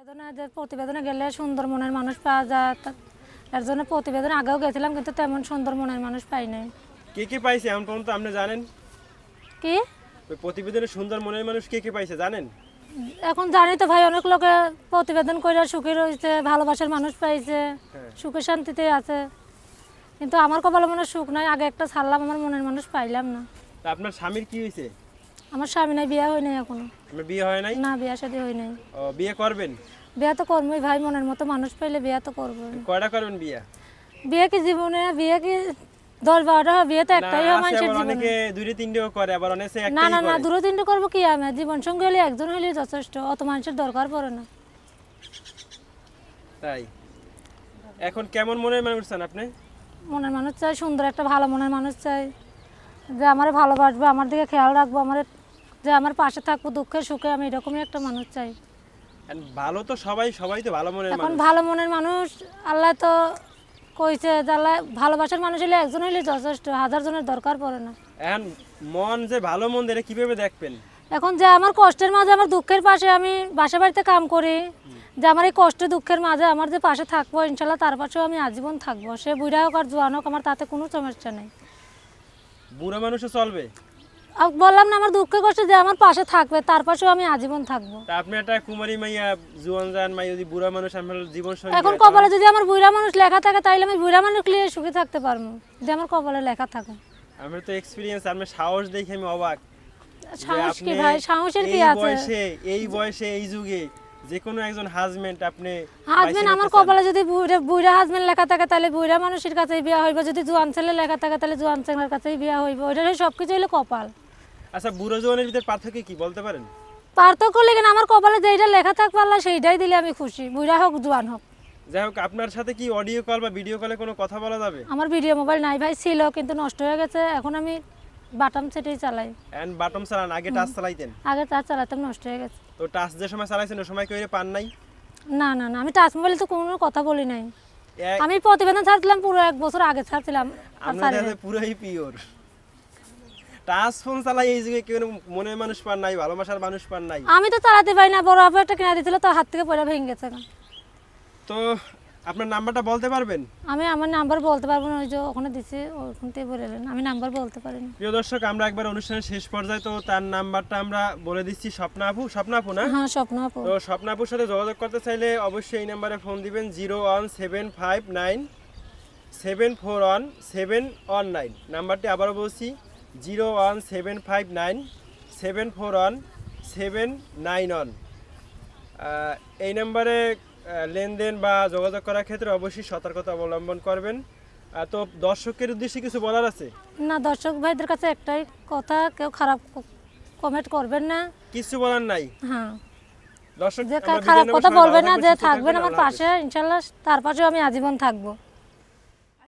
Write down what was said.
প্রতিবেদনে যে প্রতিবেদনে গেলে সুন্দর মনের মানুষ পাওয়া যায় এর জন্য প্রতিবেদন আগেও গেছিলাম কিন্তু তেমন সুন্দর মনের মানুষ পাই নাই। কে কে পাইছে এমন পর্যন্ত আপনি জানেন? কি? ওই প্রতিবেদনে সুন্দর মনের মানুষ কে কে পাইছে জানেন? এখন জানি তো ভাই অনেক লোকে প্রতিবেদন করে সুখী রয়েছে ভালোবাসার মানুষ পাইছে হ্যাঁ। সুখে শান্তিতে আছে। কিন্তু আমার কপালে মনে সুখ নাই আগে একটা ছাড়লাম আমার মনের মানুষ পাইলাম না। তা আপনার স্বামীর কি হয়েছে আমার স্বামী নাই বিয়ে হয় নাই এখনও। আপনার বিয়ে হয় নাই? না বিয়ে শাদী হয় নাই। ও বিয়ে করবেন? বিয়ে তো করবোই ভাই মনের মতো মানুষ পাইলে বিয়ে তো করব কয়টা করবেন বিয়ে? বিয়ে কি জীবনে বিয়ে কি দশ বারোটা? বিয়ে তো একটাই হয় মানুষের জীবনে। অনেকে দুইটা তিনটেও করে আবার অনেকে না একটাই না না দূরে তিনটে করব কি আমি? জীবন সঙ্গী হলে একজন হলে যথেষ্ট অত মানুষের দরকার পড়ে না। তাই? এখন কেমন মনের মানুষ চান আপনি? মনের মানুষ চাই সুন্দর একটা ভালো মনের মানুষ চাই। যে আমার ভালোবাসবে আমার দিকে খেয়াল রাখব আমার যে আমার পাশে থাকব দুঃখে সুখে আমি এরকমই একটা মানুষ চাই। ভালো তো সবাই সবাই তো ভালো মনের এখন ভালো মনের মানুষ আল্লাহ তো কইছে যে আল্লাহ ভালোবাসার মানুষ হলে একজন হলে যথেষ্ট হাজার জনের দরকার পড়ে না। এখন মন যে ভালো মন এটা কীভাবে দেখবেন? এখন যে আমার কষ্টের মাঝে আমার দুঃখের পাশে আমি বাসা বাড়িতে কাম করি যে আমার এই কষ্ট দুঃখের মাঝে আমার যে পাশে থাকব ইনশাল্লাহ তার পাশেও আমি আজীবন থাকব। সে বুড়া হোক আর জোয়ান হোক আমার তাতে কোনো সমস্যা নেই। বুড়ো মানুষও চলবে। বললাম না আমার দুঃখে কষ্টে যে আমার পাশে থাকবে তার পাশেও আমি আজীবন থাকব। তা আপনি একটা কুমারী মাইয়া জুয়ান জান মাই যদি বুড়া মানুষ আমার জীবন সঙ্গী এখন কপালে যদি আমার বুড়া মানুষ লেখা থাকে তাহলে আমি বুড়া মানুষ নিয়ে সুখে থাকতে পারব যে আমার কপালে লেখা থাকে। আমি তো এক্সপিরিয়েন্স আপনার সাহস দেখে আমি অবাক। সাহস কি ভাই? সাহসের কি আছে? এই বয়সে এই বয়সে এই যুগে যে কোনো একজন হাজবেন্ড আপনি হাজবেন্ড আমার কপালে যদি বুড়া বুড়া হাজবেন্ড লেখা থাকে তাহলে বুড়া মানুষের কাছেই বিয়া হইব যদি জোয়ান ছেলে লেখা থাকে তাহলে জোয়ান ছেলের কাছেই বিয়া হইব ওইটা সব কিছু হইলে কপাল। আচ্ছা বুড়ো জোয়ানের ভিতরে পার্থক্য কি বলতে পারেন? পার্থক্য লেগে আমার কপালে যেইটা লেখা আল্লাহ সেইটাই দিলে আমি খুশি বুড়া হোক জোয়ান হোক। যাই হোক আপনার সাথে কি অডিও কল বা ভিডিও কলে কোনো কথা বলা যাবে? আমার ভিডিও মোবাইল নাই ভাই ছিল কিন্তু নষ্ট হয়ে গেছে এখন আমি বাটাম সেটাই চালাই। এন্ড বাটম চালান আগে টাচ চালাইতেন? আগে তার চালাতাম নষ্ট হয়ে গেছে। তো টাচ যে সময় চালাইছেন ওই সময় কেউ এর পান নাই? না না না আমি টাচ মোবাইলে তো কোনো কথা বলি নাই। এক- আমি প্রতিবেদন ছাড়ছিলাম পুরো এক বছর আগে ছাড়ছিলাম আর আপনার ছাড়ি হাতে পুরোই পিওর টাচ ফোন চালাই এই যুগে কেউ মনের মানুষ পান নাই ভালোবাসার মানুষ পান নাই। আমি তো চালাতে পারি না বড় আপু একটা কিনা দিয়েছিল তো হাত থেকে পড়ে ভেঙে গেছে। তো আপনার নাম্বারটা বলতে পারবেন? আমি আমার নাম্বার বলতে পারব না ওই যে ওখানে দিছে ওখান থেকে বলে দেন আমি নাম্বার বলতে পারি না প্রিয় দর্শক আমরা একবার অনুষ্ঠানের শেষ পর্যায়ে তো তার নাম্বারটা আমরা বলে দিচ্ছি স্বপ্না আপু। স্বপ্না আপু না? হ্যাঁ স্বপ্ন আপু। তো স্বপ্না আপুর সাথে যোগাযোগ করতে চাইলে অবশ্যই এই নাম্বারে ফোন দিবেন zero one seven five nine seven four one seven one nine. নাম্বারটি আবারও বলছি zero one seven five nine seven four one seven nine one. এই নাম্বারে লেনদেন বা যোগাযোগ করার ক্ষেত্রে অবশ্যই সতর্কতা অবলম্বন করবেন। তো দর্শকের উদ্দেশ্যে কিছু বলার আছে? না দর্শক ভাইদের কাছে একটাই কথা কেউ খারাপ কমেন্ট করবেন না। কিছু বলার নাই? হ্যাঁ। দর্শক যে খারাপ কথা বলবেন না যে থাকবেন থাকবেন, আমার পাশে ইনশাল্লাহ তার পাশেও আমি আজীবন থাকব।